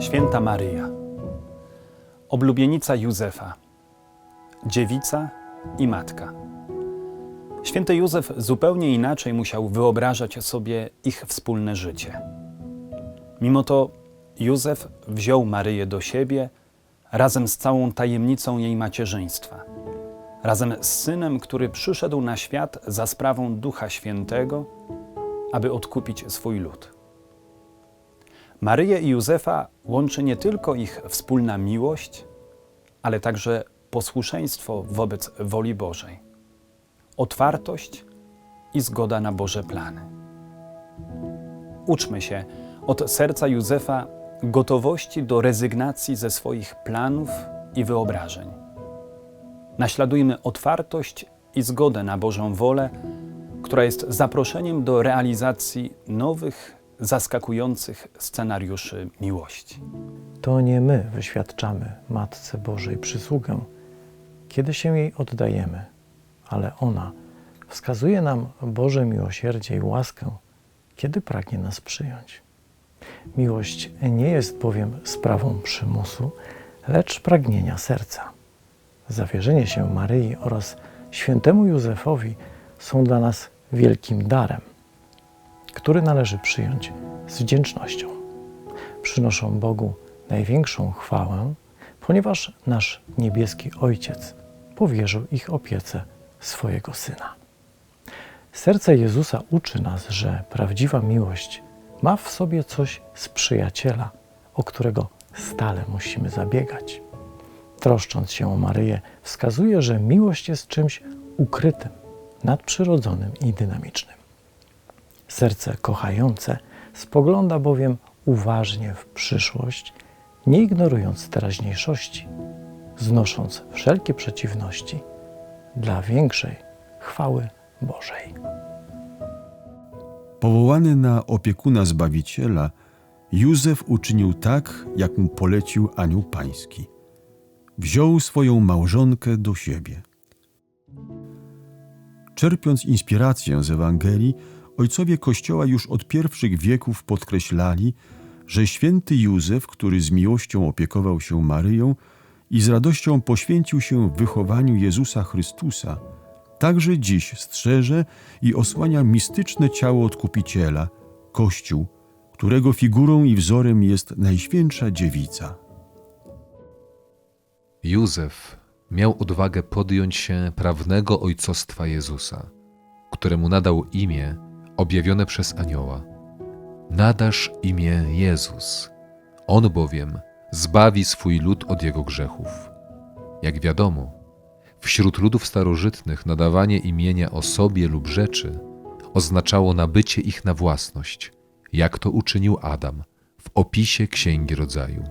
Święta Maryja, oblubienica Józefa, dziewica i matka. Święty Józef zupełnie inaczej musiał wyobrażać sobie ich wspólne życie. Mimo to Józef wziął Maryję do siebie razem z całą tajemnicą jej macierzyństwa, razem z synem, który przyszedł na świat za sprawą Ducha Świętego, aby odkupić swój lud. Maryję i Józefa łączy nie tylko ich wspólna miłość, ale także posłuszeństwo wobec woli Bożej, otwartość i zgoda na Boże plany. Uczmy się od serca Józefa gotowości do rezygnacji ze swoich planów i wyobrażeń. Naśladujmy otwartość i zgodę na Bożą wolę, która jest zaproszeniem do realizacji nowych, zaskakujących scenariuszy miłości. To nie my wyświadczamy Matce Bożej przysługę, kiedy się jej oddajemy, ale ona wskazuje nam Boże miłosierdzie i łaskę, kiedy pragnie nas przyjąć. Miłość nie jest bowiem sprawą przymusu, lecz pragnienia serca. Zawierzenie się Maryi oraz świętemu Józefowi są dla nas wielkim darem, który należy przyjąć z wdzięcznością. Przynoszą Bogu największą chwałę, ponieważ nasz niebieski Ojciec powierzył ich opiece swojego Syna. Serce Jezusa uczy nas, że prawdziwa miłość ma w sobie coś z przyjaciela, o którego stale musimy zabiegać. Troszcząc się o Maryję, wskazuje, że miłość jest czymś ukrytym, nadprzyrodzonym i dynamicznym. Serce kochające spogląda bowiem uważnie w przyszłość, nie ignorując teraźniejszości, znosząc wszelkie przeciwności dla większej chwały Bożej. Powołany na opiekuna Zbawiciela, Józef uczynił tak, jak mu polecił anioł pański. Wziął swoją małżonkę do siebie. Czerpiąc inspirację z Ewangelii, ojcowie Kościoła już od pierwszych wieków podkreślali, że święty Józef, który z miłością opiekował się Maryją i z radością poświęcił się wychowaniu Jezusa Chrystusa, także dziś strzeże i osłania mistyczne ciało Odkupiciela, Kościół, którego figurą i wzorem jest Najświętsza Dziewica. Józef miał odwagę podjąć się prawnego ojcostwa Jezusa, któremu nadał imię objawione przez anioła. Nadasz imię Jezus. On bowiem zbawi swój lud od jego grzechów. Jak wiadomo, wśród ludów starożytnych nadawanie imienia osobie lub rzeczy oznaczało nabycie ich na własność, jak to uczynił Adam w opisie Księgi Rodzaju.